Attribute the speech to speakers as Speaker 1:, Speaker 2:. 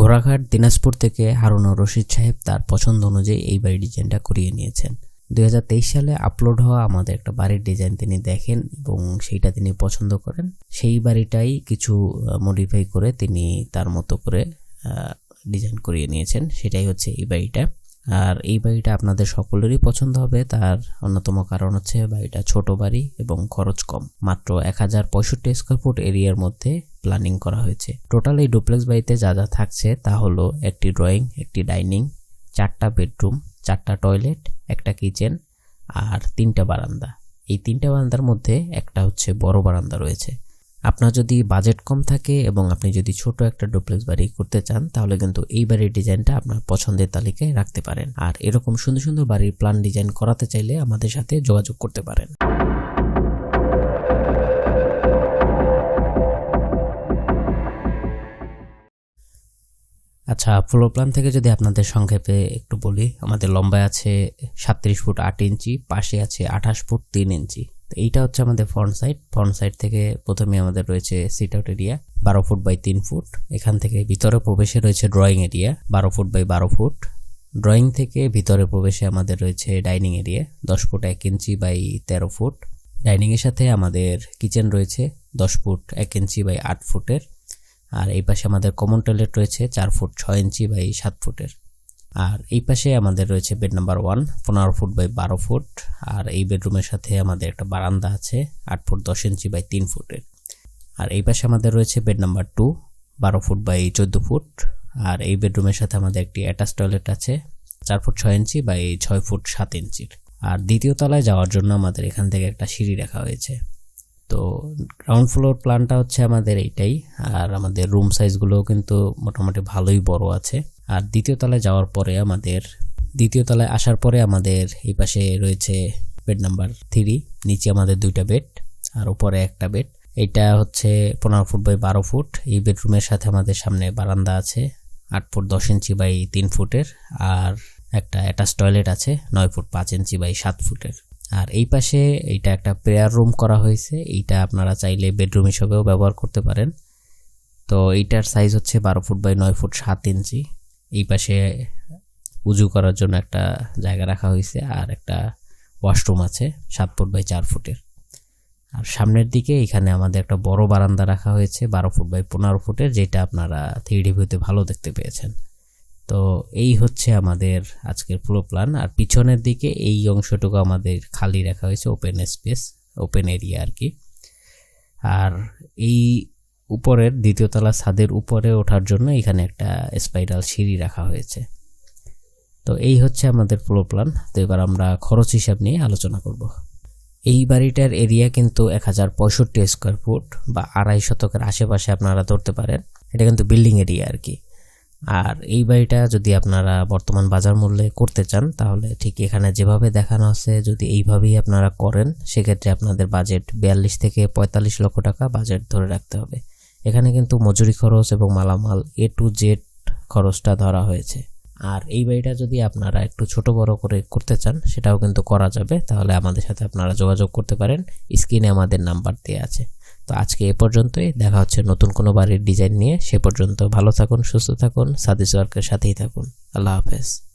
Speaker 1: ঘোড়াঘাট দিনাজপুর থেকে হারুনুর রশিদ সাহেব তার পছন্দ অনুযায়ী এই বাড়ির ডিজাইনটা করিয়ে নিয়েছেন। দুই হাজার তেইশ সালে আপলোড হওয়া আমাদের একটা বাড়ির ডিজাইন তিনি দেখেন এবং সেইটা তিনি পছন্দ করেন। সেই বাড়িটাই কিছু মডিফাই করে তিনি তার মতো করে ডিজাইন করিয়ে নিয়েছেন। সেটাই হচ্ছে এই বাড়িটা। আর এই বাড়িটা আপনাদের সকলেরই পছন্দ হবে। তার অন্যতম কারণ হচ্ছে বাড়িটা ছোট বাড়ি এবং খরচ কম। মাত্র এক হাজার পঁয়ষট্টি স্কোয়ার ফুট এরিয়ার মধ্যে প্ল্যানিং করা হয়েছে। টোটাল এই ডুপ্লেক্স বাড়িতে যা যা থাকছে তা হলো একটি ড্রয়িং একটি ডাইনিং চারটা বেডরুম চারটা টয়লেট একটা কিচেন আর তিনটা বারান্দা। এই তিনটা বারান্দার মধ্যে একটা হচ্ছে বড় বারান্দা রয়েছে। আপনার যদি বাজেট কম থাকে এবং আপনি যদি ছোট একটা ডুপ্লেক্স বাড়ি করতে চান, তাহলে কিন্তু এই বাড়ির ডিজাইনটা আপনার পছন্দের তালিকায় রাখতে পারেন। আর এরকম সুন্দর সুন্দর বাড়ির প্ল্যান ডিজাইন করাতে চাইলে আমাদের সাথে যোগাযোগ করতে পারেন। আচ্ছা ফ্লোর প্ল্যান থেকে যদি আপনাদের সংক্ষেপে একটু বলি, আমাদের লম্বায় আছে সাতত্রিশ ফুট আট ইঞ্চি, পাশে আছে আঠাশ ফুট তিন ইঞ্চি। তো এইটা হচ্ছে আমাদের ফ্রন্ট সাইড ফ্রন্ট সাইড থেকে প্রথমে আমাদের রয়েছে সিট আউট এরিয়া বারো ফুট বাই তিন ফুট। এখান থেকে ভিতরে প্রবেশে রয়েছে ড্রয়িং এরিয়া বারো ফুট বাই বারো ফুট। ড্রয়িং থেকে ভিতরে প্রবেশে আমাদের রয়েছে ডাইনিং এরিয়া দশ ফুট এক ইঞ্চি বাই তেরো ফুট। ডাইনিংয়ের সাথে আমাদের কিচেন রয়েছে, দশ ফুট এক ইঞ্চি বাই আট ফুটের। আর এই পাশে আমাদের কমন টয়লেট রয়েছে চার ফুট ছয় ইঞ্চি বাই সাত ফুটের। আর এই পাশে আমাদের রয়েছে বেড নাম্বার ওয়ান পনেরো ফুট বাই বারো ফুট। আর এই বেডরুমের সাথে আমাদের একটা বারান্দা আছে, আট ফুট দশ ইঞ্চি বাই তিন ফুটের। আর এই পাশে আমাদের রয়েছে বেড নাম্বার টু বারো ফুট বাই চোদ্দ ফুট। আর এই বেডরুমের সাথে আমাদের একটি অ্যাটাচ টয়লেট আছে, চার ফুট ছয় ইঞ্চি বাই ছয় ফুট সাত ইঞ্চির। আর দ্বিতীয় তলায় যাওয়ার জন্য আমাদের এখান থেকে একটা সিঁড়ি রাখা হয়েছে। তো গ্রাউন্ড ফ্লোর প্ল্যানটা হচ্ছে আমাদের এইটাই। আর আমাদের রুম সাইজগুলোও কিন্তু মোটামুটি ভালোই বড় আছে। আর দ্বিতীয় তলায় যাওয়ার পরে আমাদের, দ্বিতীয় তলায় আসার পরে আমাদের এই পাশে রয়েছে বেড নাম্বার থ্রি নিচে আমাদের দুইটা বেড আর উপরে একটা বেড এইটা হচ্ছে পনেরো ফুট বাই বারো ফুট। এই বেডরুমের সাথে আমাদের সামনে বারান্দা আছে, আট ফুট দশ ইঞ্চি বাই তিন ফুটের। আর একটা অ্যাটাচ টয়লেট আছে, নয় ফুট পাঁচ ইঞ্চি বাই সাত ফুটের। আর এই পাশে এইটা একটা প্রেয়ার রুম করা হয়েছে। এইটা আপনারা চাইলে বেডরুম হিসেবেও ব্যবহার করতে পারেন। তো এইটার সাইজ হচ্ছে বারো ফুট বাই নয় ফুট সাত ইঞ্চি। এই পাশে উজু করার জন্য একটা জায়গা রাখা হয়েছে আর একটা ওয়াশরুম আছে সাত ফুট বাই চার ফুটের। আর সামনের দিকে এখানে আমাদের একটা বড় বারান্দা রাখা হয়েছে বারো ফুট বাই পনেরো ফুটের, যেটা আপনারা থ্রি ডি ভিউতে ভালো দেখতে পেয়েছেন। তো এই হচ্ছে আমাদের আজকের পুরো প্ল্যান আর পিছনের দিকে এই অংশটুকু আমাদের খালি রাখা হয়েছে ওপেন স্পেস ওপেন এরিয়া আর কি আর এই উপরের দ্বিতীয় তলা ছাদের উপরে ওঠার জন্য এখানে একটা স্পাইরাল সিঁড়ি রাখা হয়েছে। তো এই হচ্ছে আমাদের পুরো প্ল্যান তো এবার আমরা খরচ হিসাব নিয়ে আলোচনা করব। এই বাড়িটার এরিয়া কিন্তু এক হাজার পঁয়ষট্টি স্কোয়ার ফুট বা আড়াই শতকের আশেপাশে আপনারা ধরতে পারেন। এটা কিন্তু বিল্ডিং এরিয়া আর কি আর এই বাড়িটা যদি আপনারা বর্তমান বাজার মূল্যে করতে চান, তাহলে ঠিক এখানে যেভাবে দেখানো আছে, যদি এইভাবেই আপনারা করেন, সেক্ষেত্রে আপনাদের বাজেট বিয়াল্লিশ থেকে পঁয়তাল্লিশ লক্ষ টাকা বাজেট ধরে রাখতে হবে। এখানে কিন্তু মজুরি খরচ এবং মালামাল এ টু জেড খরচটা ধরা হয়েছে। আর এই বাড়িটা যদি আপনারা একটু ছোট বড় করে করতে চান, সেটাও কিন্তু করা যাবে। তাহলে আমাদের সাথে আপনারা যোগাযোগ করতে পারেন। স্ক্রিনে আমাদের নাম্বার দেওয়া আছে। তো আজকে এ পর্যন্তই। দেখা হচ্ছে নতুন কোনো বাড়ির ডিজাইন নিয়ে। সে পর্যন্ত ভালো থাকুন, সুস্থ থাকুন, সাদিস ওয়ার্কের সাথেই থাকুন। আল্লাহ হাফেজ।